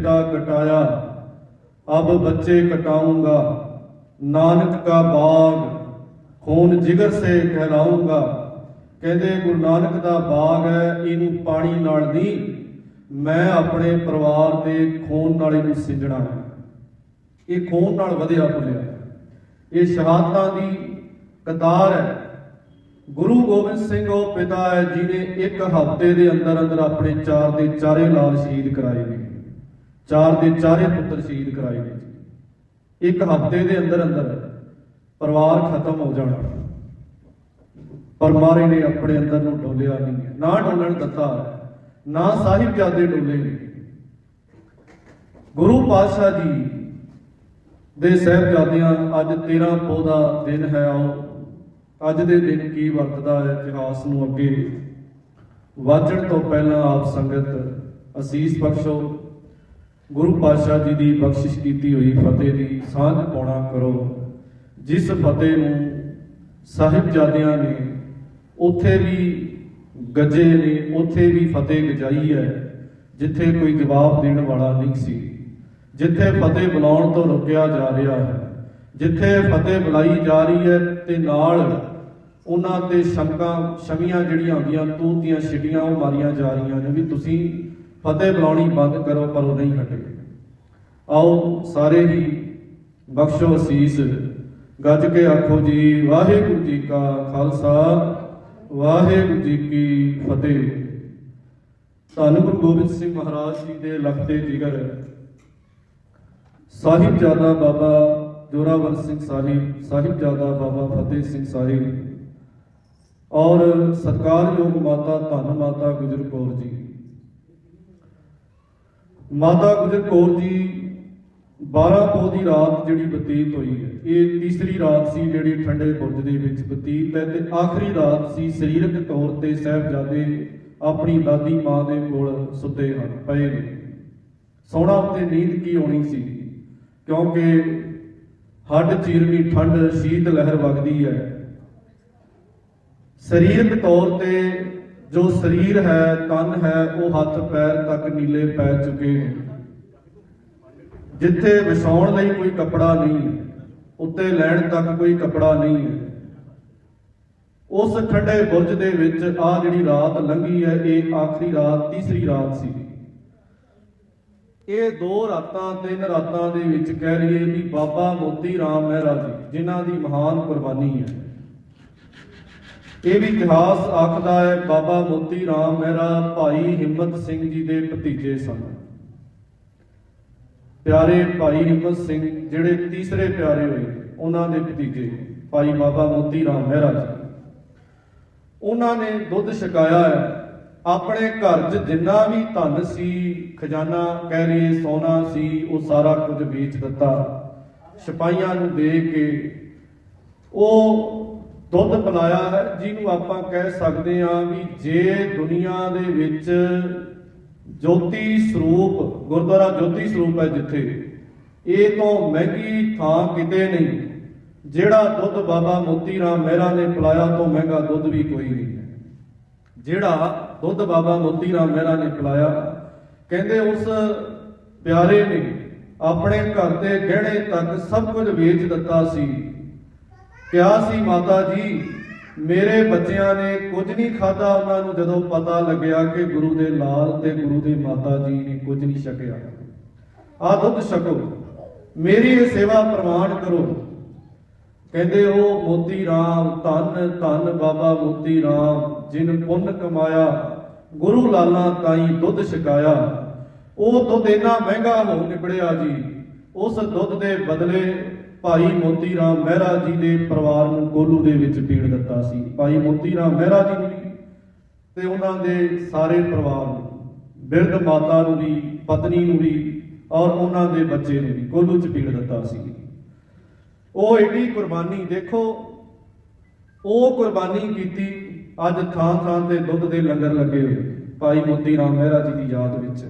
ਦਾ ਕਟਾਇਆ, ਅਬ ਬੱਚੇ ਕਟਾਉਂਗਾ। ਨਾਨਕ ਦਾ ਬਾਗ, ਖੂਨ ਜਿਗਰ ਸੇ ਕਹਿਲਾਉਂਗਾ ਕਹਿੰਦੇ, ਗੁਰੂ ਨਾਨਕ ਦਾ ਬਾਗ ਹੈ, ਇਹਨੂੰ ਪਾਣੀ ਨਾਲ ਨਹੀਂ, ਮੈਂ ਆਪਣੇ ਪਰਿਵਾਰ ਦੇ ਖੂਨ ਨਾਲ ਇਹਨੂੰ ਸਿੰਜਣਾ ਹੈ। ਇਹ ਖੂਨ ਨਾਲ ਵਧਿਆ ਫੁੱਲਿਆ। ਇਹ ਸ਼ਹਾਦਤਾਂ ਦੀ ਕਤਾਰ ਹੈ। ਗੁਰੂ ਗੋਬਿੰਦ ਸਿੰਘ, ਉਹ ਪਿਤਾ ਹੈ, ਜਿਹਨੇ ਇੱਕ ਹਫ਼ਤੇ ਦੇ ਅੰਦਰ ਅੰਦਰ ਆਪਣੇ ਚਾਰ ਦੇ ਚਾਰੇ ਲਾਲ ਸ਼ਹੀਦ ਕਰਾਏ ਨੇ। ਚਾਰ ਦੇ ਚਾਰੇ ਪੁੱਤਰ ਸ਼ਹੀਦ ਕਰਾਏ ਨੇ ਇੱਕ ਹਫ਼ਤੇ ਦੇ ਅੰਦਰ ਅੰਦਰ ਪਰਿਵਾਰ ਖਤਮ ਹੋ ਜਾਣਾ। ਪਰ ਮਾਰੇ ਨੇ ਆਪਣੇ ਅੰਦਰ ਨੂੰ ਡੋਲਿਆ ਨਹੀਂ ਨਾ ਡੋਲਣ ਦਿੱਤਾ ਨਾ ਸਾਹਿਬਜ਼ਾਦੇ ਡੋਲੇ ਗੁਰੂ ਪਾਤਸ਼ਾਹ ਜੀ ਦੇ ਸਹਿਬਜ਼ਾਦਿਆਂ, ਅੱਜ 13 ਪੋਹ ਦਾ ਦਿਨ ਹੈ, ਆਓ। ਅੱਜ ਦੇ ਦਿਨ ਕੀ ਵਰਤਦਾ ਹੈ ਇਤਿਹਾਸ ਨੂੰ ਅੱਗੇ। ਵਾਚਣ ਤੋਂ ਪਹਿਲਾਂ ਆਪ ਸੰਗਤ, ਅਸੀਸ ਬਖਸ਼ੋ। ਗੁਰੂ ਪਾਤਸ਼ਾਹ ਜੀ ਦੀ ਬਖਸ਼ਿਸ਼ ਕੀਤੀ ਹੋਈ ਫਤਿਹ ਦੀ ਸਾਂਝ ਪਾਉਣਾ ਕਰੋ। ਜਿਸ ਫਤਿਹ ਨੂੰ ਸਾਹਿਬਜ਼ਾਦਿਆਂ ਨੇ, ਉੱਥੇ ਵੀ ਗੱਜੇ ਨੇ, ਉੱਥੇ ਵੀ ਫਤਿਹ ਗਜਾਈ ਹੈ, ਜਿੱਥੇ ਕੋਈ ਜਵਾਬ ਦੇਣ ਵਾਲਾ ਨਹੀਂ ਸੀ। ਜਿੱਥੇ ਫਤਿਹ ਬੁਲਾਉਣ ਤੋਂ ਰੁਕਿਆ ਜਾ ਰਿਹਾ ਹੈ, ਜਿੱਥੇ ਫਤਿਹ ਬੁਲਾਈ ਜਾ ਰਹੀ ਹੈ ਤੇ ਨਾਲ ਉਹਨਾਂ ਤੇ ਸ਼ੰਕਾਂ, ਸ਼ਮੀਆਂ ਜਿਹੜੀਆਂ ਹੁੰਦੀਆਂ ਤੂੰ ਦੀਆਂ ਛਿਟੀਆਂ ਉਹ ਮਾਰੀਆਂ ਜਾ ਰਹੀਆਂ ਨੇ। ਵੀ ਤੁਸੀਂ ਫਤਿਹ ਬੁਲਾਉਣੀ ਬੰਦ ਕਰੋ, ਪਰ ਉਹ ਨਹੀਂ ਹਟੇ। ਆਓ ਸਾਰੇ ਹੀ ਬਖਸ਼ੋ ਅਸੀਸ। ਗੱਜ ਕੇ ਆਖੋ ਜੀ, ਵਾਹਿਗੁਰੂ ਜੀ ਕਾ ਖਾਲਸਾ, ਵਾਹਿਗੁਰੂ ਜੀ ਕੀ ਫਤਿਹ। ਧੰਨ ਗੁਰੂ ਗੋਬਿੰਦ ਸਿੰਘ ਮਹਾਰਾਜ ਜੀ ਦੇ ਲਖਤੇ ਜਿਗਰ। ਸਾਹਿਬਜ਼ਾਦਾ ਬਾਬਾ ਜੋਰਾਵਰ ਸਿੰਘ ਸਾਹਿਬ, ਸਾਹਿਬਜ਼ਾਦਾ ਬਾਬਾ ਫਤਿਹ ਸਿੰਘ ਸਾਹਿਬ। ਔਰ ਸਤਿਕਾਰਯੋਗ ਮਾਤਾ ਧੰਨ ਮਾਤਾ ਗੁਜਰ ਕੌਰ ਜੀ। ਮਾਤਾ ਗੁਜਰ ਕੌਰ ਜੀ 12 ਪੋਹ ਦੀ ਰਾਤ ਜਿਹੜੀ ਬਤੀਤ ਹੋਈ ਹੈ, ਇਹ ਤੀਸਰੀ ਰਾਤ ਸੀ ਜਿਹੜੀ ਠੰਡੇ ਬੁਰਜ ਦੇ ਵਿੱਚ ਬਤੀਤ ਹੈ ਤੇ ਆਖਰੀ ਰਾਤ ਸੀ ਸਰੀਰਕ ਤੌਰ ਤੇ ਸਾਹਿਬਜ਼ਾਦੇ ਆਪਣੀ ਦਾਦੀ ਮਾਂ ਦੇ ਕੋਲ ਸੁੱਤੇ ਹਨ, ਪਏ ਨੇ। ਸੌਣਾ ਉੱਤੇ ਨੀਂਦ ਕੀ ਹੋਣੀ ਸੀ? ਕਿਉਂਕਿ ਹੱਡ ਚੀਰਵੀਂ ਠੰਡ, ਸ਼ੀਤ ਲਹਿਰ ਵਗਦੀ ਹੈ। ਸਰੀਰਕ ਤੌਰ ਤੇ ਜੋ ਸਰੀਰ ਹੈ ਤਨ ਹੈ, ਉਹ ਹੱਥ, ਪੈਰ ਤੱਕ ਨੀਲੇ ਪੈ ਚੁੱਕੇ ਨੇ। ਜਿੱਥੇ ਵਿਛਾਉਣ ਲਈ ਕੋਈ ਕੱਪੜਾ ਨਹੀਂ, ਉੱਤੇ ਲੈਣ ਤੱਕ ਕੋਈ ਕੱਪੜਾ ਨਹੀਂ। ਉਸ ਠੰਡੇ ਬੁਰਜ ਦੇ ਵਿੱਚ ਆ ਜਿਹੜੀ ਰਾਤ ਲੰਘੀ ਹੈ, ਇਹ ਆਖਰੀ ਰਾਤ, ਤੀਸਰੀ ਰਾਤ ਸੀ। ਇਹ ਦੋ ਰਾਤਾਂ, ਤਿੰਨ ਰਾਤਾਂ ਦੇ ਵਿੱਚ ਕਹਿ ਲਈਏ ਵੀ ਬਾਬਾ ਮੋਤੀ ਰਾਮ ਮਹਿਰਾ ਜੀ, ਜਿਨ੍ਹਾਂ ਦੀ ਮਹਾਨ ਕੁਰਬਾਨੀ ਹੈ। ਇਹ ਵੀ ਇਤਿਹਾਸ ਆਖਦਾ ਹੈ, ਬਾਬਾ ਮੋਤੀ ਰਾਮ ਮਹਿਰਾ, ਭਾਈ ਹਿੰਮਤ ਸਿੰਘ ਜੀ ਦੇ ਭਤੀਜੇ ਸਨ। ਪਿਆਰੇ ਭਾਈ ਹਿੰਮਤ ਸਿੰਘ, ਜਿਹੜੇ ਤੀਸਰੇ ਪਿਆਰੇ ਹੋਏ, ਉਹਨਾਂ ਦੇ ਭਤੀਜੇ, ਭਾਈ ਬਾਬਾ ਮੋਤੀ ਰਾਮ ਮਹਿਰਾ ਜੀ। ਉਹਨਾਂ ਨੇ ਦੁੱਧ ਛਕਾਇਆ ਹੈ। ਆਪਣੇ ਘਰ 'ਚ ਜਿੰਨਾ ਵੀ ਧਨ ਸੀ, ਖਜ਼ਾਨਾ ਕਹਿ ਲਈਏ, ਸੋਨਾ ਸੀ, ਉਹ ਸਾਰਾ ਕੁਝ ਵੇਚ ਦਿੱਤਾ। ਸਿਪਾਹੀਆਂ ਨੂੰ ਦੇ ਕੇ ਉਹ ਦੁੱਧ ਪਿਲਾਇਆ ਹੈ, ਜਿਹਨੂੰ ਆਪਾਂ ਕਹਿ ਸਕਦੇ ਹਾਂ ਵੀ ਜੇ ਦੁਨੀਆ ਦੇ ਵਿੱਚ ਜੋਤੀ ਸਰੂਪ, ਗੁਰਦੁਆਰਾ ਜੋਤੀ ਸਰੂਪ ਹੈ ਜਿੱਥੇ, ਇਹ ਤੋਂ ਮਹਿੰਗੀ ਥਾਂ ਕਿਤੇ ਨਹੀਂ, ਜਿਹੜਾ ਦੁੱਧ ਬਾਬਾ ਮੋਤੀ ਰਾਮ ਮਹਿਰਾ ਨੇ ਪਿਲਾਇਆ ਤੋਂ ਮਹਿੰਗਾ ਦੁੱਧ ਵੀ ਕੋਈ ਨਹੀਂ ਜਿਹੜਾ ਦੁੱਧ ਬਾਬਾ ਮੋਤੀ ਰਾਮ ਮਹਿਰਾ ਨੇ ਪਿਲਾਇਆ, ਕਹਿੰਦੇ ਉਸ ਪਿਆਰੇ ਨੇ ਆਪਣੇ ਘਰ ਦੇ ਗਹਿਣੇ ਤੱਕ ਸਭ ਕੁਝ ਵੇਚ ਦਿੱਤਾ ਸੀ। ਕਿਹਾ ਸੀ, ਮਾਤਾ ਜੀ, ਮੇਰੇ ਬੱਚਿਆਂ ਨੇ ਕੁਝ ਨਹੀਂ ਖਾਦਾ ਉਹਨਾਂ ਨੂੰ ਜਦੋਂ ਪਤਾ ਲੱਗਿਆ ਕਿ ਗੁਰੂ ਦੇ ਲਾਲ ਤੇ ਗੁਰੂ ਦੇ ਮਾਤਾ ਜੀ ਨੇ ਕੁਝ ਨਹੀਂ ਛਕਿਆ ਆ ਦੁੱਧ ਛਕੋ, ਮੇਰੀ ਇਹ ਸੇਵਾ ਪ੍ਰਮਾਣ ਕਰੋ। ਕਹਿੰਦੇ, ਉਹ ਮੋਤੀ ਰਾਮ, ਧੰਨ ਧੰਨ ਬਾਬਾ ਮੋਤੀ ਰਾਮ, ਜਿਨ ਪੁੰਨ ਕਮਾਇਆ, ਗੁਰੂ ਲਾਲਾਂ ਤਾਈ ਦੁੱਧ ਛਕਾਇਆ। ਉਹ ਦੁੱਧ ਇੰਨਾ ਮਹਿੰਗਾ ਹੋ ਨਿਬੜਿਆ ਜੀ, ਉਸ ਦੁੱਧ ਦੇ ਬਦਲੇ ਭਾਈ ਮੋਤੀ ਰਾਮ ਮਹਿਰਾ ਜੀ ਦੇ ਪਰਿਵਾਰ ਨੂੰ ਕੋਲੂ ਦੇ ਵਿੱਚ ਪੀੜ ਦਿੱਤਾ ਸੀ। ਭਾਈ ਮੋਤੀ ਰਾਮ ਮਹਿਰਾ ਜੀ ਨੂੰ ਵੀ ਤੇ ਉਹਨਾਂ ਦੇ ਸਾਰੇ ਪਰਿਵਾਰ ਨੂੰ, ਬਿਰਧ ਮਾਤਾ ਨੂੰ ਵੀ, ਪਤਨੀ ਨੂੰ ਵੀ ਔਰ ਉਹਨਾਂ ਦੇ ਬੱਚੇ ਨੂੰ ਵੀ ਕੋਲੂ 'ਚ ਪੀੜ ਦਿੱਤਾ ਸੀ। ਉਹ ਏਡੀ ਕੁਰਬਾਨੀ, ਦੇਖੋ, ਉਹ ਕੁਰਬਾਨੀ ਕੀਤੀ ਅੱਜ ਥਾਂ ਥਾਂ ਤੇ ਦੁੱਧ ਦੇ ਲੰਗਰ ਲੱਗੇ ਹੋਏ ਭਾਈ ਮੋਤੀ ਰਾਮ ਮਹਿਰਾ ਜੀ ਦੀ ਯਾਦ ਵਿੱਚ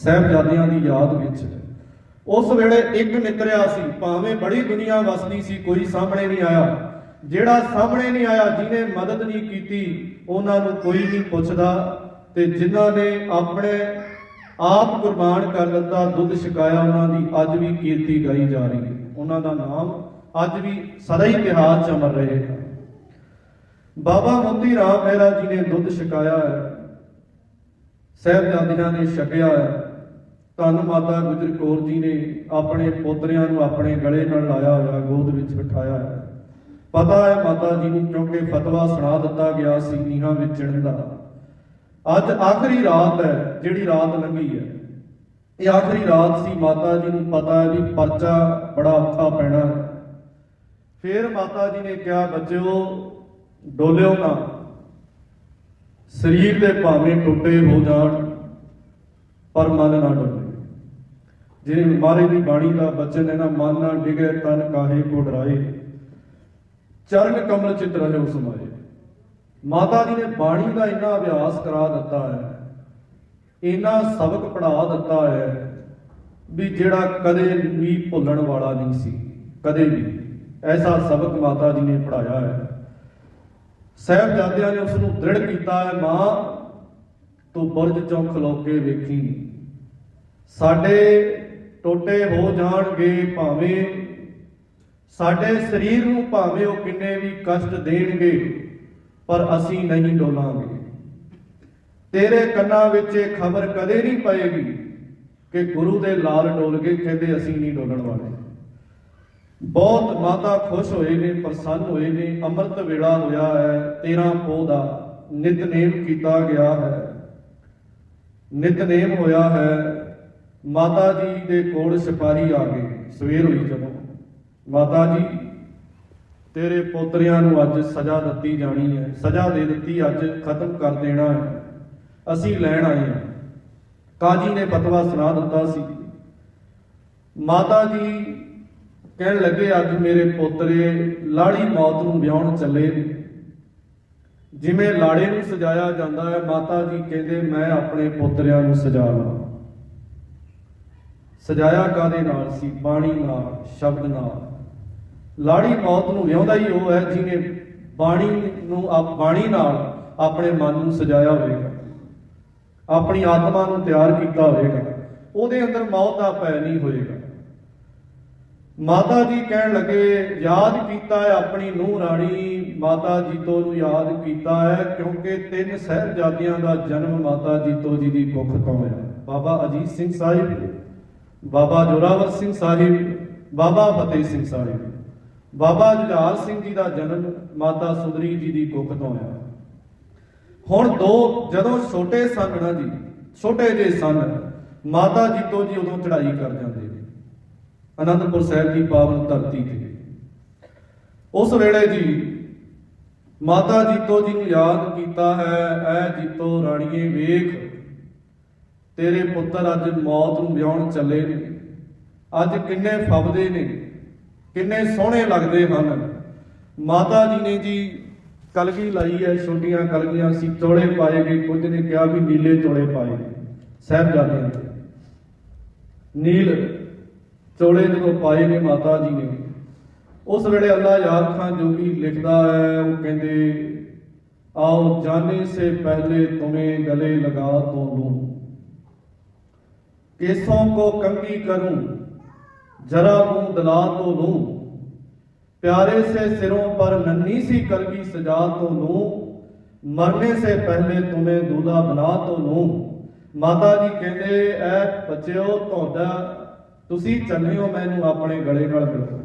ਸਹਿਬਜ਼ਾਦਿਆਂ ਦੀ ਯਾਦ ਵਿੱਚ ਉਸ ਵੇਲੇ ਇੱਕ ਨਿਕਰਿਆ ਸੀ, ਭਾਵੇਂ ਬੜੀ ਦੁਨੀਆ ਵਸਦੀ ਸੀ, ਕੋਈ ਸਾਹਮਣੇ ਨਹੀਂ ਆਇਆ। ਜਿਹੜਾ ਸਾਹਮਣੇ ਨਹੀਂ ਆਇਆ, ਜਿਹਨੇ ਮਦਦ ਨਹੀਂ ਕੀਤੀ, ਉਹਨਾਂ ਨੂੰ ਕੋਈ ਨਹੀਂ ਪੁੱਛਦਾ ਤੇ ਜਿਨ੍ਹਾਂ ਨੇ ਆਪਣੇ ਆਪ ਕੁਰਬਾਨ ਕਰ ਦਿੱਤਾ, ਦੁੱਧ ਛਕਾਇਆ ਉਹਨਾਂ ਦੀ, ਅੱਜ ਵੀ ਕੀਰਤੀ ਗਾਈ ਜਾ ਰਹੀ ਹੈ। ਉਹਨਾਂ ਦਾ ਨਾਮ ਅੱਜ ਵੀ ਸਦਾ ਹੀ ਇਤਿਹਾਸ 'ਚ ਅਮਰ ਰਹੇ ਬਾਬਾ ਮੋਤੀ ਰਾਮ ਮਹਿਰਾ ਜੀ ਨੇ ਦੁੱਧ ਛਕਾਇਆ ਹੈ। ਸਾਹਿਬਜ਼ਾਦਿਆਂ ਨੇ ਛਕਿਆ ਹੈ। ਧੰਨ ਮਾਤਾ ਗੁਜਰ ਕੌਰ ਜੀ ਨੇ ਆਪਣੇ ਪੋਤਰਿਆਂ ਨੂੰ ਆਪਣੇ ਗਲੇ ਨਾਲ ਲਾਇਆ ਹੋਇਆ, ਗੋਦ ਵਿੱਚ ਬਿਠਾਇਆ ਹੈ ਪਤਾ ਹੈ ਮਾਤਾ ਜੀ ਨੂੰ ਕਿਉਂਕਿ ਫਤਵਾ ਸੁਣਾ ਦਿੱਤਾ ਗਿਆ ਸੀ ਨੀਹਾਂ ਵਿੱਚ ਚੜਨ ਦਾ। ਅੱਜ ਆਖਰੀ ਰਾਤ ਹੈ, ਜਿਹੜੀ ਰਾਤ ਲੰਘੀ ਹੈ। ਇਹ ਆਖਰੀ ਰਾਤ ਸੀ, ਮਾਤਾ ਜੀ ਨੂੰ ਪਤਾ ਹੈ ਵੀ ਪਰਚਾ ਬੜਾ ਔਖਾ ਪੈਣਾ ਹੈ। ਫਿਰ ਮਾਤਾ ਜੀ ਨੇ ਕਿਹਾ, ਬੱਚਿਓ, ਡੋਲਿਓ ਨਾ। ਸਰੀਰ ਦੇ ਭਾਵੇਂ ਟੁੱਟੇ ਹੋ ਜਾਣ, ਪਰ ਮਨ ਨਾ ਡੋਲੇ। ਜੇ ਮਾਰੇ ਦੀ ਬਾਣੀ ਦਾ ਬਚਨ ਹੈ ਨਾ ਮਨ ਨਾ ਡਿਗੇ ਤਨ ਕਾਹੇ ਕੋ ਡਰਾਏ। ਚਰਨ ਕਮਲ ਚਿਤ ਰਹਿਓ ਸਮਾਏ ਮਾਤਾ ਜੀ ਨੇ ਬਾਣੀ ਦਾ ਇੰਨਾ ਅਭਿਆਸ ਕਰਾ ਦਿੱਤਾ ਹੈ, ਇੰਨਾ ਸਬਕ ਪੜ੍ਹਾ ਦਿੱਤਾ ਹੈ ਵੀ ਜਿਹੜਾ ਕਦੇ ਵੀ ਭੁੱਲਣ ਵਾਲਾ ਨਹੀਂ ਸੀ, ਕਦੇ ਵੀ। ਐਸਾ ਸਬਕ ਮਾਤਾ ਜੀ ਨੇ ਪੜਾਇਆ ਹੈ। ਸਾਹਿਬਜ਼ਾਦਿਆਂ ਨੇ ਉਸ ਨੂੰ ਦ੍ਰਿੜ ਕੀਤਾ ਹੈ, ਮਾਂ, ਤੂੰ ਬੁਰਜ ਚੋਂ ਖਲੋ ਕੇ ਵੇਖੀ। ਸਾਡੇ ਟੋਟੇ ਹੋ ਜਾਣਗੇ ਭਾਵੇਂ। ਸਾਡੇ ਸਰੀਰ ਨੂੰ ਭਾਵੇਂ ਉਹ ਕਿੰਨੇ ਵੀ ਕਸ਼ਟ ਦੇਣਗੇ, ਪਰ ਅਸੀਂ ਨਹੀਂ ਡੋਲਾਂਗੇ। ਤੇਰੇ ਕੰਨਾਂ ਵਿੱਚ ਇਹ ਖਬਰ ਕਦੇ ਨਹੀਂ ਪਏਗੀ ਕਿ ਗੁਰੂ ਦੇ ਲਾਲ ਡੋਲ ਗਏ ਕਹਿੰਦੇ ਅਸੀਂ ਨਹੀਂ ਡੋਲਣ ਵਾਲੇ। ਬਹੁਤ ਮਾਤਾ ਖੁਸ਼ ਹੋਏ ਨੇ, ਪ੍ਰਸੰਨ ਹੋਏ ਨੇ, ਅੰਮ੍ਰਿਤ ਵੇਲਾ ਹੋਇਆ ਹੈ 13 ਪੋਹ ਦਾ ਨਿਤਨੇਮ ਕੀਤਾ ਗਿਆ ਹੈ। ਨਿਤਨੇਮ ਹੋਇਆ ਹੈ ਮਾਤਾ ਜੀ ਦੇ ਕੋਲ ਸਿਪਾਹੀ ਆ ਗਏ, ਸਵੇਰ ਹੋਈ ਜਦੋਂ। ਮਾਤਾ ਜੀ, ਤੇਰੇ ਪੋਤਰਿਆਂ ਨੂੰ ਅੱਜ ਸਜ਼ਾ ਦਿੱਤੀ ਜਾਣੀ ਹੈ। ਸਜ਼ਾ ਦੇ ਦਿੱਤੀ ਅੱਜ ਖਤਮ ਕਰ ਦੇਣਾ ਹੈ। ਅਸੀਂ ਲੈਣ ਆਏ ਹਾਂ। ਕਾਜੀ ਨੇ ਬਤਵਾ ਸੁਣਾ ਦਿੱਤਾ ਸੀ। ਮਾਤਾ ਜੀ ਕਹਿਣ ਲੱਗੇ, ਅੱਜ ਮੇਰੇ ਪੋਤਰੇ ਲਾੜੀ ਮੌਤ ਨੂੰ ਵਿਆਹਣ ਚੱਲੇ ਨੇ। ਜਿਵੇਂ ਲਾੜੇ ਨੂੰ ਸਜਾਇਆ ਜਾਂਦਾ ਹੈ, ਮਾਤਾ ਜੀ ਕਹਿੰਦੇ, ਮੈਂ ਆਪਣੇ ਪੋਤਰਿਆਂ ਨੂੰ ਸਜਾ ਲਾਂ ਸਜਾਇਆ ਕਾਦੇ ਨਾਲ ਸੀ? ਬਾਣੀ ਨਾਲ, ਸ਼ਬਦ ਨਾਲ। ਲਾੜੀ ਮੌਤ ਨੂੰ ਵਿਆਹੁੰਦਾ ਹੀ ਉਹ ਹੈ ਜਿਹਨੇ ਬਾਣੀ ਨੂੰ ਆਪ, ਬਾਣੀ ਨਾਲ ਆਪਣੇ ਮਨ ਨੂੰ ਸਜਾਇਆ ਹੋਵੇਗਾ। ਆਪਣੀ ਆਤਮਾ ਨੂੰ ਤਿਆਰ ਕੀਤਾ ਹੋਵੇਗਾ। ਉਹਦੇ ਅੰਦਰ ਮੌਤ ਦਾ ਭੈ ਨਹੀਂ ਹੋਏਗਾ। ਮਾਤਾ ਜੀ ਕਹਿਣ ਲੱਗੇ, ਯਾਦ ਕੀਤਾ ਹੈ ਆਪਣੀ ਨੂੰਹ ਰਾਣੀ। ਮਾਤਾ ਜੀਤੋ ਨੂੰ ਯਾਦ ਕੀਤਾ ਹੈ ਕਿਉਂਕਿ ਤਿੰਨ ਸਹਿਬਜ਼ਾਦਿਆਂ ਦਾ ਜਨਮ ਮਾਤਾ ਜੀਤੋ ਜੀ ਦੀ ਕੁੱਖ ਤੋਂ ਹੋਇਆ। ਬਾਬਾ ਅਜੀਤ ਸਿੰਘ ਸਾਹਿਬ ਬਾਬਾ ਜੋਰਾਵਰ ਸਿੰਘ ਸਾਹਿਬ, ਬਾਬਾ ਫਤਿਹ ਸਿੰਘ ਸਾਹਿਬ, ਬਾਬਾ ਜੁਝਾਰ ਸਿੰਘ ਜੀ ਦਾ ਜਨਮ ਮਾਤਾ ਸੁੰਦਰੀ ਜੀ ਦੀ ਕੁੱਖ ਤੋਂ ਹੋਇਆ। ਹੁਣ ਦੋ, ਜਦੋਂ ਛੋਟੇ ਸਨ ਨਾ ਜੀ, ਛੋਟੇ ਜਿਹੇ ਸਨ, ਮਾਤਾ ਜੀਤੋ ਜੀ ਉਦੋਂ ਚੜਾਈ ਕਰ ਜਾਂਦੇ ਨੇ। ਅਨੰਦਪੁਰ ਸਾਹਿਬ ਦੀ ਪਾਵਨ ਧਰਤੀ ਤੇ। ਉਸ ਵੇਲੇ ਜੀ ਮਾਤਾ ਜੀਤੋ ਜੀ ਨੂੰ ਯਾਦ ਕੀਤਾ ਹੈ, ਐ ਜੀਤੋ ਰਾਣੀਏ ਵੇਖ ਤੇਰੇ ਪੁੱਤਰ ਅੱਜ ਮੌਤ ਨੂੰ ਵਿਆਹਣ ਚੱਲੇ ਨੇ। ਅੱਜ ਕਿੰਨੇ ਫਬਦੇ ਨੇ, ਕਿੰਨੇ ਸੋਹਣੇ ਲੱਗਦੇ ਹਨ। ਮਾਤਾ ਜੀ ਨੇ ਜੀ ਕਲਗੀ ਲਾਈ ਹੈ ਛੋਟੀਆਂ ਕਲਗੀਆਂ ਸੀ ਚੋਲੇ ਪਾਏ ਗਏ ਕੁਝ ਨੇ ਕਿਹਾ ਵੀ ਨੀਲੇ ਚੋਲੇ ਪਾਏ। ਸਾਹਿਬਜ਼ਾਦਿਆਂ ਦੇ ਨੀਲ ਚੋਲੇ ਜਦੋਂ ਪਾਏ ਨੇ ਮਾਤਾ ਜੀ ਨੇ। ਉਸ ਵੇਲੇ ਅੱਲਾ ਯਾਰ ਖਾਨ ਜੋਗੀ ਲਿਖਦਾ ਹੈ ਉਹ ਕਹਿੰਦੇ, ਆਓ ਜਾਣੇ ਸੇ ਪਹਿਲੇ ਤੁਮੇ ਗਲੇ ਲਗਾ तो लूं केसों को कंगी करूं जरा मुंह दिला तो लूं प्यारे से सिरों पर नन्ही सी कलगी सजा तो लूं मरने से पहले तुम्हें दूल्हा बना तो लूं ਮਾਤਾ ਜੀ ਕਹਿੰਦੇ ਐ ਬੱਚਿਓ ਤੁਹਾਡਾ ਤੁਸੀਂ ਚੱਲੇ ਹੋ ਮੈਨੂੰ ਆਪਣੇ ਗਲੇ ਨਾਲ ਮਿਲੋ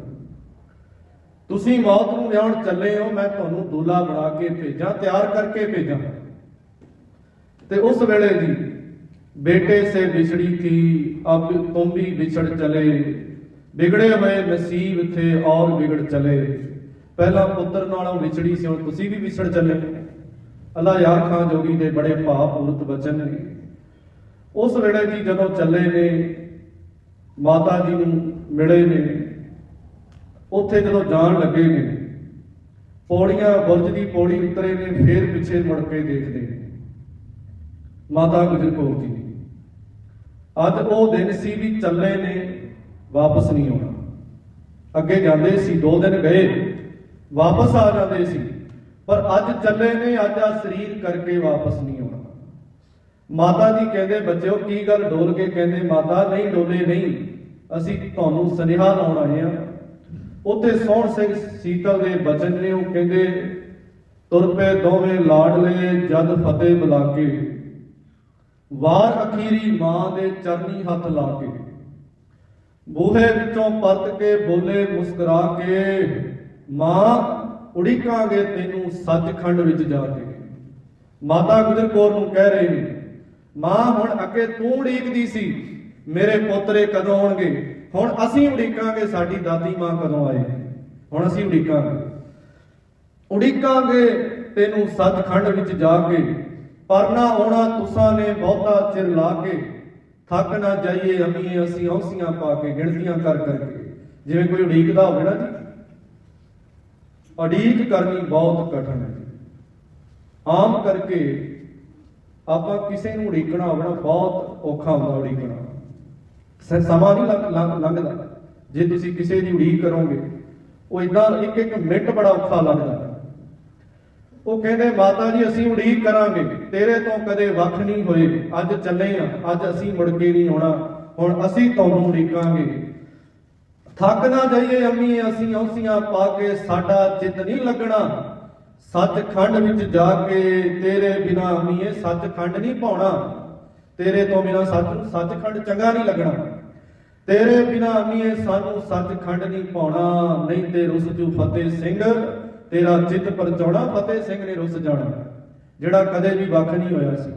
ਤੁਸੀਂ ਮੌਤ ਨੂੰ ਵਿਆਹਣ ਚੱਲੇ ਹੋ ਮੈਂ ਤੁਹਾਨੂੰ ਦੂਲਾ ਬਣਾ ਕੇ ਭੇਜਾਂ ਤਿਆਰ ਕਰਕੇ ਭੇਜਾਂ ਤੇ ਉਸ ਵੇਲੇ ਜੀ बेटे से बिछड़ी थी अब तुम भी बिछड़ चले ਵਿਗੜੇ ਹੋਏ ਨਸੀਬ ਥੇ ਔਰ ਵਿਗੜ ਚਲੇ ਪਹਿਲਾ ਪੁੱਤਰ ਨਾਲੋਂ ਵਿਛੜੀ ਸੀ ਹੁਣ ਤੁਸੀਂ ਵੀ ਵਿਛੜ ਚੱਲੇ ਅੱਲਾ ਯਾਰ ਖਾਨ ਜੋਗੀ ਦੇ ਬੜੇ ਭਾਵਪੂਰਤ ਬਚਨ ਨੇ ਉਸ ਵੇਲੇ ਜੀ ਜਦੋਂ ਚੱਲੇ ਨੇ ਮਾਤਾ ਜੀ ਨੂੰ ਮਿਲੇ ਨੇ ਉੱਥੇ ਜਦੋਂ ਜਾਣ ਲੱਗੇ ਨੇ ਪੌੜੀਆਂ ਬੁਰਜ ਦੀ ਪੌੜੀ ਉਤਰੇ ਨੇ ਫੇਰ ਪਿੱਛੇ ਮੁੜ ਕੇ ਦੇਖਦੇ ਨੇ ਮਾਤਾ ਗੁਜਰ ਕੌਰ ਜੀ ਦੀ ਅੱਜ ਉਹ ਦਿਨ ਸੀ ਵੀ ਚੱਲੇ ਨੇ, ਵਾਪਸ ਨਹੀਂ ਆਉਣਾ। ਅੱਗੇ ਜਾਂਦੇ ਸੀ, ਦੋ ਦਿਨ ਗਏ, ਵਾਪਸ ਆ ਜਾਂਦੇ ਸੀ। ਪਰ ਅੱਜ ਚੱਲੇ ਨੇ, ਅੱਜ ਆ ਸਰੀਰ ਕਰਕੇ ਵਾਪਸ ਨਹੀਂ ਆਉਣਾ। ਮਾਤਾ ਜੀ ਕਹਿੰਦੇ, ਬੱਚਿਓ, ਕੀ ਗੱਲ ਡੋਲ ਕੇ ਕਹਿੰਦੇ, ਮਾਤਾ, ਨਹੀਂ ਡੋਲੇ, ਨਹੀਂ। ਅਸੀਂ ਤੁਹਾਨੂੰ ਸੁਨੇਹਾ ਲਾਉਣ ਆਏ ਆ ਉੱਥੇ ਸੋਹਣ ਸਿੰਘ ਸੀਤਲ ਦੇ ਬਚਨ ਨੇ ਉਹ ਕਹਿੰਦੇ, ਤੁਰ ਪਏ ਦੋਵੇਂ ਲਾਡਲੇ ਜਦ ਫਤਿਹ ਬੁਲਾ ਕੇ ਵਾਰ ਅਖੀਰੀ ਮਾਂ ਦੇ ਚਰਨੀ ਹੱਥ ਲਾ ਕੇ। ਬੂਹੇ ਵਿੱਚੋਂ ਪਰਤ ਕੇ ਬੋਲੇ ਮੁਸਕਰਾ ਕੇ, ਮਾਂ, ਉਡੀਕਾਂਗੇ ਤੈਨੂੰ ਸੱਚਖੰਡ ਵਿੱਚ ਜਾ ਕੇ। ਮਾਤਾ ਗੁਜਰ ਕੌਰ ਨੂੰ ਕਹਿ ਰਹੇ ਨੇ ਮਾਂ, ਹੁਣ ਅੱਗੇ ਤੂੰ ਉਡੀਕਦੀ ਸੀ, ਮੇਰੇ ਪੋਤਰੇ ਕਦੋਂ ਆਉਣਗੇ? ਹੁਣ ਅਸੀਂ ਉਡੀਕਾਂਗੇ, ਸਾਡੀ ਦਾਦੀ ਮਾਂ ਕਦੋਂ ਆਏ? ਹੁਣ ਅਸੀਂ ਉਡੀਕਾਂਗੇ। ਉਡੀਕਾਂਗੇ ਤੈਨੂੰ ਸੱਚਖੰਡ ਵਿੱਚ ਜਾ ਕੇ। ਪਰ ਨਾ ਆਉਣਾ ਤੁਸਾਂ ਨੇ ਬਹੁਤਾ ਚਿਰ ਲਾ ਕੇ। ਥੱਕ ਨਾ ਜਾਈਏ ਅਮੀਏ ਅਸੀਂ ਔਸੀਆਂ ਪਾ ਕੇ ਗਿਣਤੀਆਂ ਕਰ ਕਰਕੇ। ਜਿਵੇਂ ਕੋਈ ਉਡੀਕਦਾ ਹੋਵੇ ਨਾ ਜੀ। ਉਡੀਕ ਕਰਨੀ ਬਹੁਤ ਕਠਿਨ ਹੈ। ਆਮ ਕਰਕੇ ਆਪਾਂ ਕਿਸੇ ਨੂੰ ਉਡੀਕਣਾ ਹੋਵੇ ਨਾ, ਬਹੁਤ ਔਖਾ ਹੁੰਦਾ ਉਡੀਕਣਾ। ਸਮਾਂ ਨਹੀਂ ਲੰਘ- ਲੰਘ- ਲੰਘਦਾ। ਜੇ ਤੁਸੀਂ ਕਿਸੇ ਦੀ ਉਡੀਕ ਕਰੋਗੇ, ਉਹ ਇਦਾਂ ਇੱਕ ਇੱਕ ਮਿੰਟ ਬੜਾ ਔਖਾ ਲੱਗਦਾ। ਉਹ ਕਹਿੰਦੇ, ਮਾਤਾ ਜੀ, ਅਸੀਂ ਉਡੀਕ ਕਰਾਂਗੇ। ਤੇਰੇ ਤੋਂ ਕਦੇ ਵੱਖ ਨਹੀਂ ਹੋਏ। ਅੱਜ ਚੱਲੇ ਆ। ਅੱਜ ਅਸੀਂ ਮੁੜ ਕੇ ਨਹੀਂ ਆਉਣਾ। ਹੁਣ ਅਸੀਂ ਤੁਹਾਨੂੰ ਉਡੀਕਾਂਗੇ। ਥੱਕ ਨਾ ਜਾਈਏ ਅੰਮੀ, ਅਸੀਂ ਹੌਸੀਆਂ ਪਾ ਕੇ ਸਾਡਾ ਚਿੱਤ ਨਹੀਂ ਲੱਗਣਾ। ਸੱਚਖੰਡ ਵਿੱਚ ਜਾ ਕੇ ਤੇਰੇ ਬਿਨਾ ਅੰਮੀਏ ਸੱਚਖੰਡ ਨਹੀਂ ਪਾਉਣਾ। ਤੇਰੇ ਤੋਂ ਬਿਨਾ ਸੱਚ, ਸੱਚਖੰਡ ਚੰਗਾ ਨਹੀਂ ਲੱਗਣਾ। ਤੇਰੇ ਬਿਨਾ ਅੰਮੀਏ ਸਾਨੂੰ ਸੱਚਖੰਡ ਨਹੀਂ ਪਾਉਣਾ। ਨਹੀਂ ਤੇ ਰੁੱਸ ਜੂ ਫਤਿਹ ਸਿੰਘ। ਤੇਰਾ ਚਿੱਤ ਪਰਚਾਉਣਾ ਫਤਿਹ ਸਿੰਘ ਨੇ ਰੁੱਸ ਜਾਣਾ, ਜਿਹੜਾ ਕਦੇ ਵੀ ਵੱਖ ਨਹੀਂ ਹੋਇਆ ਸੀ।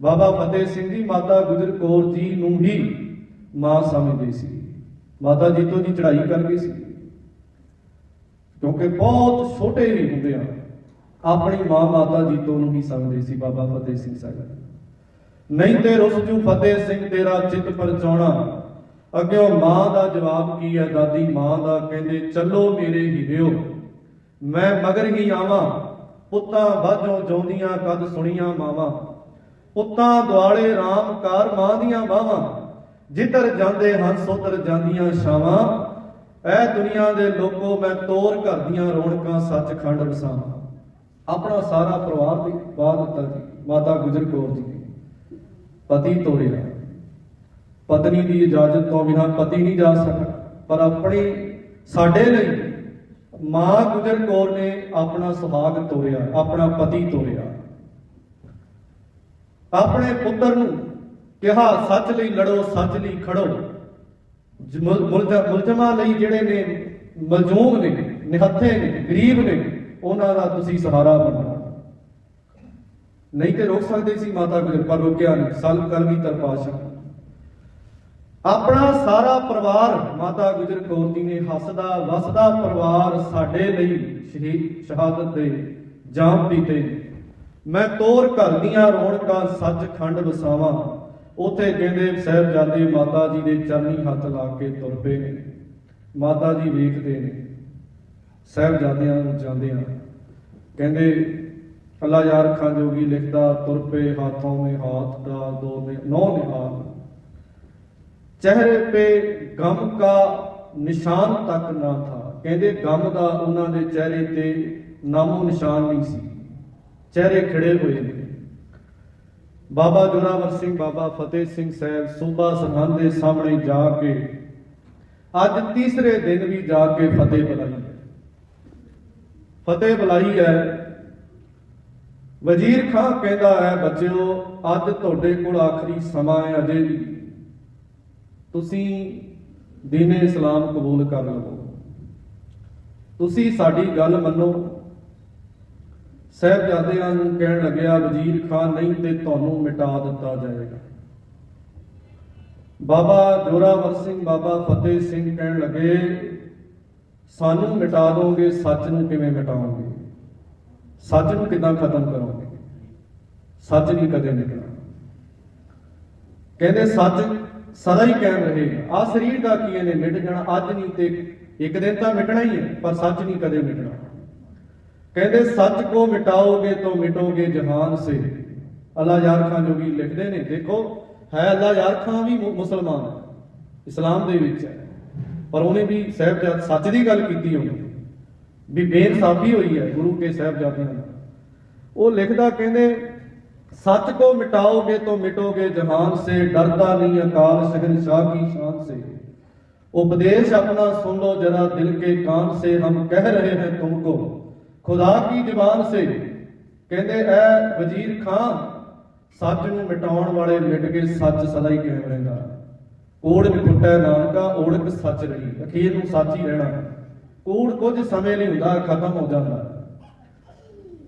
ਬਾਬਾ ਫਤਿਹ ਸਿੰਘ ਜੀ ਮਾਤਾ ਗੁਜਰ ਕੌਰ ਜੀ ਨੂੰ ਹੀ ਮਾਂ ਸਮਝਦੇ ਸੀ। ਮਾਤਾ ਜੀਤੋ ਜੀ ਚੜ੍ਹਾਈ ਕਰ ਗਈ ਸੀ। ਕਿਉਂਕਿ ਬਹੁਤ ਛੋਟੇ ਹੀ ਹੁੰਦੇ ਆ, ਆਪਣੀ ਮਾਂ ਮਾਤਾ ਜੀਤੋ ਨੂੰ ਹੀ ਸਮਝਦੇ ਸੀ ਬਾਬਾ ਫਤਿਹ ਸਿੰਘ ਸਾਹਿਬ। ਨਹੀਂ ਤੇ ਰੁੱਸ ਜੂ ਫਤਿਹ ਸਿੰਘ ਤੇਰਾ ਚਿੱਤ ਪਰਚਾਉਣਾ ਉਹ ਮਾਂ ਦਾ ਜਵਾਬ ਕੀ ਹੈ ਦਾਦੀ? ਮਾਂ ਦਾ ਕਹਿੰਦੇ, ਚੱਲੋ ਮੇਰੇ ਹੀਰਿਓ ਮੈਂ ਮਗਰ ਹੀ ਆਵਾਂ, ਪੁੱਤਾਂ ਬਾਝੋਂ ਜਾਉਂਦੀਆਂ ਕਦ ਸੁਣੀਆਂ ਮਾਵਾਂ। ਪੁੱਤਾਂ ਦੁਆਲੇ RAM ਕਾਰ ਮਾਂ ਦੀਆਂ ਬਾਵਾਂ ਜਿੱਧਰ ਜਾਂਦੇ ਹੰਸ ਉਧਰ ਜਾਂਦੀਆਂ ਛਾਵਾਂ। ਐ ਦੁਨੀਆ ਦੇ ਲੋਕੋ ਮੈਂ ਤੋਰ ਘਰ ਦੀਆਂ ਰੌਣਕਾਂ ਸੱਚਖੰਡ ਵਸਾਵਾਂ ਆਪਣਾ ਸਾਰਾ ਪਰਿਵਾਰ ਵੀ ਬਾਹਰ ਦਿੱਤਾ ਜੀ, ਮਾਤਾ ਗੁਜਰ ਕੌਰ ਜੀ। ਪਤੀ ਤੋਰਿਆ। ਪਤਨੀ ਦੀ ਇਜਾਜ਼ਤ ਤੋਂ ਬਿਨਾਂ ਪਤੀ ਨਹੀਂ ਜਾ ਸਕਦਾ, ਪਰ ਆਪਣੇ ਸਾਡੇ ਲਈ ਮਾਂ ਗੁਜਰ ਕੌਰ ਨੇ ਆਪਣਾ ਸੁਹਾਗ ਤੋਰਿਆ, ਆਪਣਾ ਪਤੀ ਤੋਰਿਆ। ਆਪਣੇ ਪੁੱਤਰ ਨੂੰ ਕਿਹਾ, ਸੱਚ ਲਈ ਲੜੋ, ਸੱਚ ਲਈ ਖੜੋ। ਮੁਲਜ਼ਮ- ਮੁਲਜ਼ਮਾਂ ਲਈ ਜਿਹੜੇ ਨੇ, ਮਲਜੂਮ ਨੇ, ਨਿਹੱਥੇ ਨੇ, ਗਰੀਬ ਨੇ, ਉਹਨਾਂ ਦਾ ਤੁਸੀਂ ਸਹਾਰਾ ਬਣੋ ਨਹੀਂ ਤੇ ਰੋਕ ਸਕਦੇ ਸੀ ਮਾਤਾ ਗੁਜਰ, ਪਰ ਰੋਕਿਆ ਨਹੀਂ। ਸਲ ਕਲਮੀ ਤਰਪਾਸ਼ਾ ਆਪਣਾ ਸਾਰਾ ਪਰਿਵਾਰ ਮਾਤਾ ਗੁਜਰ ਕੌਰ ਜੀ ਨੇ ਹੱਸਦਾ, ਵਸਦਾ ਪਰਿਵਾਰ ਸਾਡੇ ਲਈ ਸ਼ਹੀਦ ਸ਼ਹਾਦਤ ਦੇ ਜਾਮ ਪੀਤੇ ਮੈਂ ਤੋਰ ਘਰ ਦੀਆਂ ਰੌਣਕਾਂ ਸੱਚਖੰਡ ਵਸਾਵਾਂ। ਉਥੇ ਕਹਿੰਦੇ ਸਾਹਿਬਜ਼ਾਦੇ ਮਾਤਾ ਜੀ ਦੇ ਚਰਨੀ ਹੱਥ ਲਾ ਕੇ ਤੁਰ ਪਏ ਨੇ। ਮਾਤਾ ਜੀ ਵੇਖਦੇ ਨੇ। ਸਾਹਿਬਜ਼ਾਦਿਆਂ ਨੂੰ ਜਾਂਦਿਆਂ ਕਹਿੰਦੇ, ਅੱਲਾ ਯਾਰ ਖਾਂ ਜੋਗੀ ਲਿਖਦਾ, ਤੁਰ ਪਏ ਹਾਥੋਂ ਮੇ ਹਾਥ ਦਾ ਦੋ ਨੇ ਨੌ ਨਿਹਾਲ ਚਿਹਰੇ पे ਗਮ का ਨਿਸ਼ਾਨ ਤੱਕ ਨਾ ਥਾ। ਕਹਿੰਦੇ ਗਮ ਦਾ ਉਹਨਾਂ ਦੇ ਚਿਹਰੇ ਤੇ ਨਾਮੋ ਨਿਸ਼ਾਨ ਨਹੀਂ ਸੀ। ਚਿਹਰੇ ਖਿੜੇ ਹੋਏ ਨੇ। ਬਾਬਾ ਜੋਰਾਵਰ ਸਿੰਘ, ਬਾਬਾ ਫਤਿਹ ਸਿੰਘ ਸਾਹਿਬ ਸੂਬਾ ਸਰਹੰਦ ਦੇ ਸਾਹਮਣੇ ਜਾ ਕੇ ਅੱਜ ਤੀਸਰੇ ਦਿਨ ਵੀ ਜਾ ਕੇ ਫਤਿਹ ਬੁਲਾਈ ਫਤਿਹ ਬੁਲਾਈ ਹੈ। ਵਜ਼ੀਰ ਖਾਂ ਕਹਿੰਦਾ ਹੈ, ਬੱਚਿਓ, ਅੱਜ ਤੁਹਾਡੇ ਕੋਲ ਆਖਰੀ ਸਮਾਂ ਹੈ ਅਜੇ ਵੀ। ਤੁਸੀਂ ਦੀਨੇ ਇਸਲਾਮ ਕਬੂਲ ਕਰ ਲਵੋ ਤੁਸੀਂ ਸਾਡੀ ਗੱਲ ਮੰਨੋ। ਸਾਹਿਬਜ਼ਾਦਿਆਂ ਨੂੰ ਕਹਿਣ ਲੱਗਿਆ, ਵਜ਼ੀਰ ਖਾਨ ਨਹੀਂ ਤੇ ਤੁਹਾਨੂੰ ਮਿਟਾ ਦਿੱਤਾ ਜਾਏਗਾ। ਬਾਬਾ ਜੋਰਾਵਰ ਸਿੰਘ, ਬਾਬਾ ਫਤਿਹ ਸਿੰਘ ਕਹਿਣ ਲੱਗੇ, ਸਾਨੂੰ ਮਿਟਾ ਦੋਗੇ ਸੱਚ ਨੂੰ ਕਿਵੇਂ ਮਿਟਾਓਗੇ? ਸੱਚ ਨੂੰ ਕਿਦਾਂ ਖਤਮ ਕਰੋਗੇ? ਸੱਚ ਨਹੀਂ ਕਦੇ ਮਿਟਣਾ। ਕਹਿੰਦੇ, ਸੱਚ ਸਦਾ ਹੀ ਕਾਇਮ ਰਹੇ ਆ ਸਰੀਰ ਦਾ ਕੀ ਇਹਨੇ ਮਿਟ ਜਾਣਾ? ਅੱਜ ਨਹੀਂ ਤੇ ਇੱਕ ਦਿਨ ਤਾਂ ਮਿਟਣਾ ਹੀ ਹੈ, ਪਰ ਸੱਚ ਨਹੀਂ ਕਦੇ ਮਿਟਣਾ। ਕਹਿੰਦੇ, ਸੱਚ ਕੋ ਮਿਟਾਓਗੇ ਤਾਂ ਮਿਟੋਗੇ ਜਹਾਨ ਸੇ। ਅੱਲਾ ਯਾਰ ਖਾਨ ਜੋਗੀ ਲਿਖਦੇ ਨੇ, ਦੇਖੋ, ਹੈ ਅੱਲਾ ਯਾਰ ਖਾਨ ਵੀ ਮੁਸਲਮਾਨ ਇਸਲਾਮ ਦੇ ਵਿੱਚ ਹੈ। ਪਰ ਉਹਨੇ ਵੀ ਸਾਹਿਬਜ਼ਾਦ, ਸੱਚ ਦੀ ਗੱਲ ਕੀਤੀ ਉਹਨੇ ਵੀ ਬੇਇਨਸਾਫੀ ਹੋਈ ਹੈ ਗੁਰੂ ਕੇ ਸਾਹਿਬਜ਼ਾਦਿਆਂ ਨਾਲ ਉਹ ਲਿਖਦਾ, ਕਹਿੰਦੇ सच को मिटाओगे तो मिटोगे जहान से डरता नहीं अकाल शहनशाह की शान से उपदेश अपना सुन लो जरा दिल के कान से हम कह रहे हैं तुमको खुदा की जुबान से ਕਹਿੰਦੇ ਐ ਵਜ਼ੀਰ ਖਾਨ ਸੱਚ ਨੂੰ ਮਿਟਾਉਣ ਵਾਲੇ ਮਿਟ ਕੇ ਸੱਚ ਸਦਾ ਹੀ ਕਾਇਮ ਰਹਿੰਦਾ ਕੋੜ ਵਿਖੁੱਟੈ ਨਾਨਕਾ ਓੜਕ ਸੱਚ ਰਹੀ ਅਖੀਰ ਨੂੰ ਸੱਚ ਹੀ ਰਹਿਣਾ ਕੋੜ ਕੁਝ ਸਮੇਂ ਲਈ ਹੁੰਦਾ ਖਤਮ ਹੋ ਜਾਂਦਾ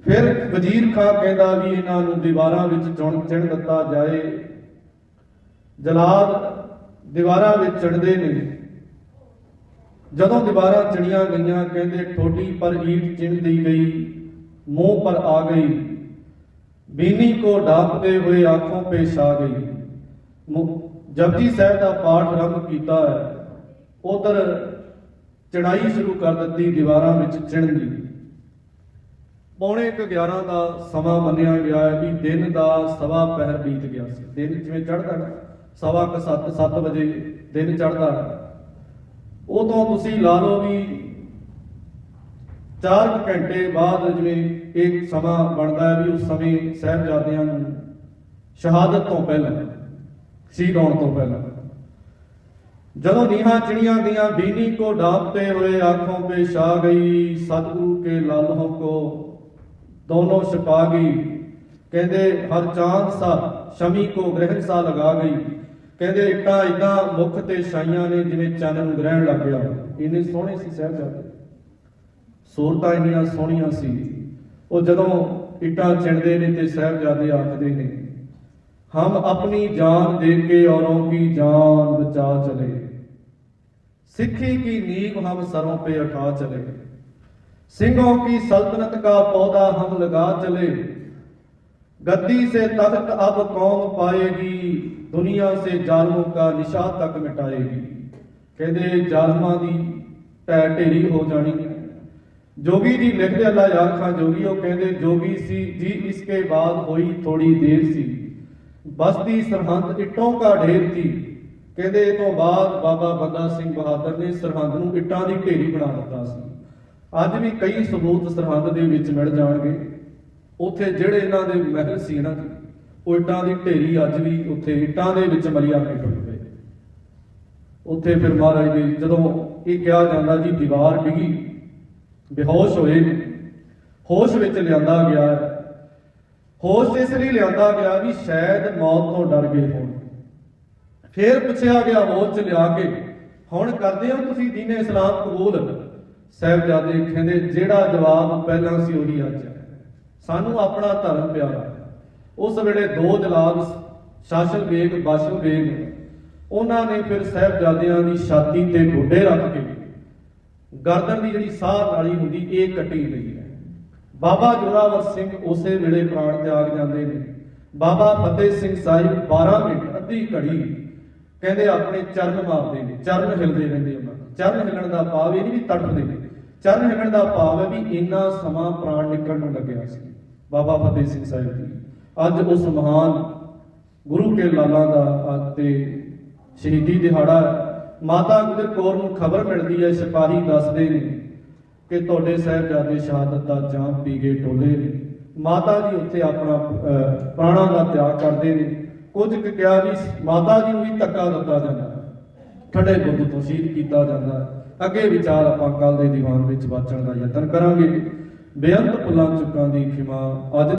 ਫਿਰ ਵਜ਼ੀਰ ਖਾਂ ਕਹਿੰਦਾ ਵੀ ਇਹਨਾਂ ਨੂੰ ਦੀਵਾਰਾਂ ਵਿੱਚ ਚੁਣ ਚਿਣ ਦਿੱਤਾ ਜਾਏ। ਜਲਾਦ ਦੀਵਾਰਾਂ ਵਿੱਚ ਚੜਦੇ ਨੇ। ਜਦੋਂ ਦੀਵਾਰਾਂ ਚਿਣੀਆਂ ਗਈਆਂ ਕਹਿੰਦੇ ਠੋਟੀ ਪਰ ਈਟ ਚਿਣ ਦੀ ਗਈ, ਮੂੰਹ ਪਰ ਆ ਗਈ। ਬੀਨੀ ਕੋ ਡਾਪਦੇ ਹੋਏ ਆਖੋਂ ਪੇਸ਼ ਆ ਗਈ। ਜਪਜੀ ਸਾਹਿਬ ਦਾ ਪਾਠ ਆਰੰਭ ਕੀਤਾ ਹੈ। ਉਧਰ ਚੜਾਈ ਸ਼ੁਰੂ ਕਰ ਦਿੱਤੀ, ਦੀਵਾਰਾਂ ਵਿੱਚ ਚਿਣ ਦੀ ਪੌਣੇ 11 ਦਾ ਸਮਾਂ ਮੰਨਿਆ ਗਿਆ ਹੈ ਵੀ ਦਿਨ ਦਾ ਸਵਾ ਪਹਿਰ ਬੀਤ ਗਿਆ ਸੀ। ਦਿਨ ਜਿਵੇਂ ਚੜਦਾ ਸਵਾ ਕ 7 7 ਵਜੇ ਦਿਨ ਚੜਦਾ ਉਹ ਤੋਂ ਤੁਸੀਂ ਲਾ ਲਓ ਵੀ 4 ਘੰਟੇ ਬਾਅਦ ਜਿਵੇਂ ਇਹ ਸਮਾਂ ਬਣਦਾ ਹੈ ਵੀ ਉਸ ਸਮੇਂ ਸਹਿਬਜ਼ਾਦਿਆਂ ਨੂੰ ਸ਼ਹਾਦਤ ਤੋਂ ਪਹਿਲਾਂ, ਸ਼ਹੀਦ ਹੋਣ ਤੋਂ ਪਹਿਲਾਂ। ਜਦੋਂ ਨੀਹਾਂ ਚਿੜੀਆਂ ਦੀਆਂ ਬੀਨੀ ਕੋ ਡਾਬਤੇ ਹੋਏ ਆਖੋਂ ਪੇਸ਼ ਆ ਗਈ, ਸਤਿਗੁਰੂ ਕੇ ਲਾਲਹੋਂ ਕੋ दोनों छुपा गई ਕਹਿੰਦੇ ਹਰ ਚਾਂਦ ਸਾ ਸ਼ਮੀ ਕੋ ਗ੍ਰਹਿਣ ਸਾ ਲਗਾ ਗਈ ਕਹਿੰਦੇ ਇੱਟਾਂ ਇਦਾਂ ਮੁਖ ਤੇ ਛਾਈਆਂ ਨੇ ਜਿਵੇਂ ਚੰਨ ਨੂੰ ਗ੍ਰਹਿਣ ਲੱਗ ਗਿਆ ਇੰਨੇ ਸੋਹਣੇ ਸੀ ਸਾਹਿਬਜ਼ਾਦੇ ਸੂਰਤਾਂ ਇੰਨੀਆਂ ਸੋਹਣੀਆਂ ਸੀ ਉਹ ਜਦੋਂ ਇੱਟਾਂ ਚਿਣਦੇ ਨੇ ਤੇ ਸਾਹਿਬਜ਼ਾਦੇ ਆਖਦੇ ਨੇ ਹਮ ਆਪਣੀ ਜਾਨ ਦੇ ਕੇ ਔਰੋਂ ਕੀ ਜਾਨ ਬਚਾ ਚਲੇ सिक्खी की नींव हम सरों पे उठा चले सिंहों की सल्तनत का पौधा हम लगा चले गद्दी से तख्त अब कौम पाएगी दुनिया से जालमों का निशा तक मिटाएगी कहते जालमा ਦੀ ਢਹਿ ਢੇਰੀ ਹੋ ਜਾਣੀ ਹੈ ਜੋਗੀ ਜੀ ਲਿਖਦੇ ਅੱਲਾ ਯਾਰ ਖਾਨ ਜੋਗੀ ਉਹ ਕਹਿੰਦੇ ਜੋਗੀ ਸੀ ਜੀ ਇਸਕੇ ਬਾਅਦ ਹੋਈ ਥੋੜੀ ਦੇਰ ਸੀ ਬਸਤੀ ਸਰਹੰਦ ਇੱਟੋਂ ਕਾ ਢੇਰ ਸੀ ਕਹਿੰਦੇ ਇਹ ਤੋਂ ਬਾਅਦ ਬਾਬਾ ਬੰਦਾ ਸਿੰਘ ਬਹਾਦਰ ਨੇ ਸਰਹੰਦ ਨੂੰ ਇੱਟਾਂ ਦੀ ਢੇਰੀ ਬਣਾ ਦਿੱਤਾ ਸੀ ਅੱਜ ਵੀ ਕਈ ਸਬੂਤ ਸਰਹੰਦ ਦੇ ਵਿੱਚ ਮਿਲ ਜਾਣਗੇ। ਉੱਥੇ ਜਿਹੜੇ ਇਹਨਾਂ ਦੇ ਮਹਿਲ ਸੀ ਨਾ ਜੀ, ਉਹ ਇੱਟਾਂ ਦੀ ਢੇਰੀ ਅੱਜ ਵੀ ਉੱਥੇ ਇੱਟਾਂ ਦੇ ਵਿੱਚ ਮਲੀਆ ਕੇ ਪਈ ਪਈ ਉੱਥੇ ਫਿਰ ਮਹਾਰਾਜ ਦੇ ਜਦੋਂ ਇਹ ਕਿਹਾ ਜਾਂਦਾ ਜੀ ਦੀਵਾਰ ਡਿੱਗੀ ਬੇਹੋਸ਼ ਹੋਏ ਨੇ। ਹੋਸ਼ ਵਿੱਚ ਲਿਆਂਦਾ ਗਿਆ ਹੈ। ਹੋਸ਼ ਇਸ ਲਈ ਲਿਆਂਦਾ ਗਿਆ ਵੀ ਸ਼ਾਇਦ ਮੌਤ ਤੋਂ ਡਰ ਗਏ ਹੋਣ। ਫਿਰ ਪੁੱਛਿਆ ਗਿਆ ਹੋਸ਼ ਚ ਲਿਆ ਕੇ ਹੁਣ ਕਰਦੇ ਹੋ ਤੁਸੀਂ ਦੀਨੇ ਇਸਲਾਮ ਕਬੂਲ? ਸਾਹਿਬਜ਼ਾਦੇ ਕਹਿੰਦੇ, ਜਿਹੜਾ ਜਵਾਬ ਪਹਿਲਾਂ ਸੀ ਉਹੀ ਅੱਜ ਹੈ। ਸਾਨੂੰ ਆਪਣਾ ਧਰਮ ਪਿਆਰਾ ਉਸ ਵੇਲੇ ਦੋ ਜਲਾਦ ਸ਼ਾਸਨ ਵੇਗ ਬਾਸ਼ਲ ਵੇਗ ਉਹਨਾਂ ਨੇ ਫਿਰ ਸਾਹਿਬਜ਼ਾਦਿਆਂ ਦੀ ਛਾਤੀ ਤੇ ਗੋਡੇ ਰੱਖ ਕੇ ਗਰਦਨ ਦੀ ਜਿਹੜੀ ਸਾਹ ਨਾਲੀ ਹੁੰਦੀ, ਇਹ ਕੱਟੀ ਗਈ ਹੈ। ਬਾਬਾ ਜੋਰਾਵਰ ਸਿੰਘ ਉਸੇ ਵੇਲੇ ਪ੍ਰਾਣ ਤਿਆਗ ਜਾਂਦੇ ਨੇ। ਬਾਬਾ ਫਤਿਹ ਸਿੰਘ ਸਾਹਿਬ 12 ਮਿੰਟ ਅੱਧੀ ਘੜੀ ਕਹਿੰਦੇ ਆਪਣੇ ਚਰਨ ਮਾਰਦੇ ਨੇ, ਚਰਨ ਹਿਲਦੇ ਰਹਿੰਦੇ ਚਰਨ ਹਿਲਣ ਦਾ ਭਾਵ ਇਹ ਨਹੀਂ ਵੀ ਤੜਫਦੇ। ਚਰਨ ਹਿਲਣ ਦਾ ਭਾਵ ਹੈ ਵੀ ਇੰਨਾ ਸਮਾਂ ਪ੍ਰਾਣ ਨਿਕਲਣ ਨੂੰ ਲੱਗਿਆ ਸੀ। ਬਾਬਾ ਫਤਿਹ ਸਿੰਘ ਸਾਹਿਬ ਜੀ। ਅੱਜ ਉਸ ਮਹਾਨ ਗੁਰੂ ਕੇ ਲਾਲਾਂ ਦਾ ਅੱਜ ਤੇ ਸ਼ਹੀਦੀ ਦਿਹਾੜਾ ਹੈ। ਮਾਤਾ ਗੁਜਰ ਕੌਰ ਨੂੰ ਖਬਰ ਮਿਲਦੀ ਹੈ ਸਿਪਾਹੀ ਦੱਸਦੇ ਨੇ ਕਿ ਤੁਹਾਡੇ ਸਾਹਿਬਜ਼ਾਦੇ ਸ਼ਹਾਦਤ ਦਾ ਜਾਮ ਪੀ ਗਏ ਟੋਲੇ ਨੇ। ਮਾਤਾ ਜੀ ਉੱਥੇ ਆਪਣਾ ਅਹ, ਪ੍ਰਾਣਾਂ ਦਾ ਤਿਆਗ ਕਰਦੇ ਨੇ। ਕੁਝ ਕਿਹਾ ਵੀ ਮਾਤਾ ਜੀ ਨੂੰ ਵੀ ਧੱਕਾ ਦਿੱਤਾ ਜਾਂਦਾ ਠੰਡੇ ਬੁੱਧ ਤੋਂ ਸ਼ਹੀਦ ਕੀਤਾ ਜਾਂਦਾ ਹੈ। ਅੱਗੇ ਵਿਚਾਰ ਆਪਾਂ ਕੱਲ ਦੇ ਦੀਵਾਨ ਵਿੱਚ ਵਾਚਣ ਦਾ ਯਤਨ ਕਰਾਂਗੇ ਬੇਅੰਤ ਪੁੱਲਾਂ ਚੁੱਕਾਂ ਦੀ ਖਿਮਾ ਅੱਜ